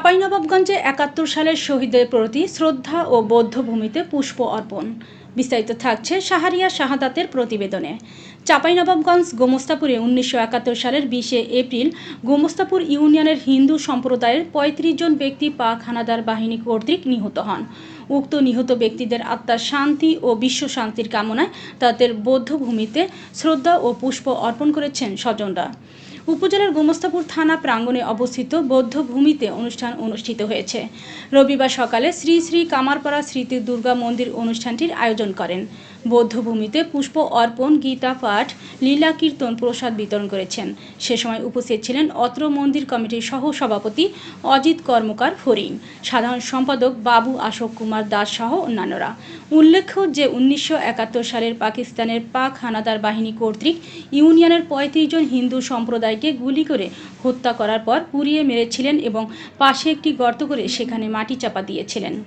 চাঁপাইনবাবগঞ্জে একাত্তর সালের শহীদদের প্রতি শ্রদ্ধা ও বৌদ্ধভূমিতে পুষ্প অর্পণ। বিস্তারিত থাকছে সাহারিয়া শাহাদাতের প্রতিবেদনে। চাঁপাইনবাবগঞ্জ গোমস্তাপুরে উনিশশো একাত্তর সালের বিশে এপ্রিল গোমস্তাপুর ইউনিয়নের হিন্দু সম্প্রদায়ের পঁয়ত্রিশ জন ব্যক্তি পাক হানাদার বাহিনী কর্তৃক নিহত হন। উক্ত নিহত ব্যক্তিদের আত্মার শান্তি ও বিশ্ব শান্তির কামনায় তাদের বৌদ্ধভূমিতে শ্রদ্ধা ও পুষ্প অর্পণ করেছেন স্বজনরা। উপজেলার গোমস্তাপুর থানা প্রাঙ্গণে অবস্থিত বৌদ্ধভূমিতে অনুষ্ঠান অনুষ্ঠিত হয়েছে। রবিবার সকালে শ্রী শ্রী কামারপাড়া স্মৃতি দুর্গা মন্দির অনুষ্ঠানটির আয়োজন করেন। বৌদ্ধভূমিতে পুষ্প অর্পণ, গীতা পাঠ, লীলা কীর্তন, প্রসাদ বিতরণ করেছেন। সে সময় উপস্থিত ছিলেন অত্র মন্দির কমিটির সহ সভাপতি অজিত কর্মকার ফরিন সাধারণ সম্পাদক বাবু অশোক কুমার দাস সহ অন্যান্যরা। উল্লেখ্য যে উনিশশো একাত্তর সালের পাকিস্তানের পাক হানাদার বাহিনী কর্তৃক ইউনিয়নের পঁয়ত্রিশ জন হিন্দু সম্প্রদায়কে গুলি করে হত্যা করার পর পুড়িয়ে মেরেছিলেন এবং পাশে একটি গর্ত করে সেখানে মাটি চাপা দিয়েছিলেন।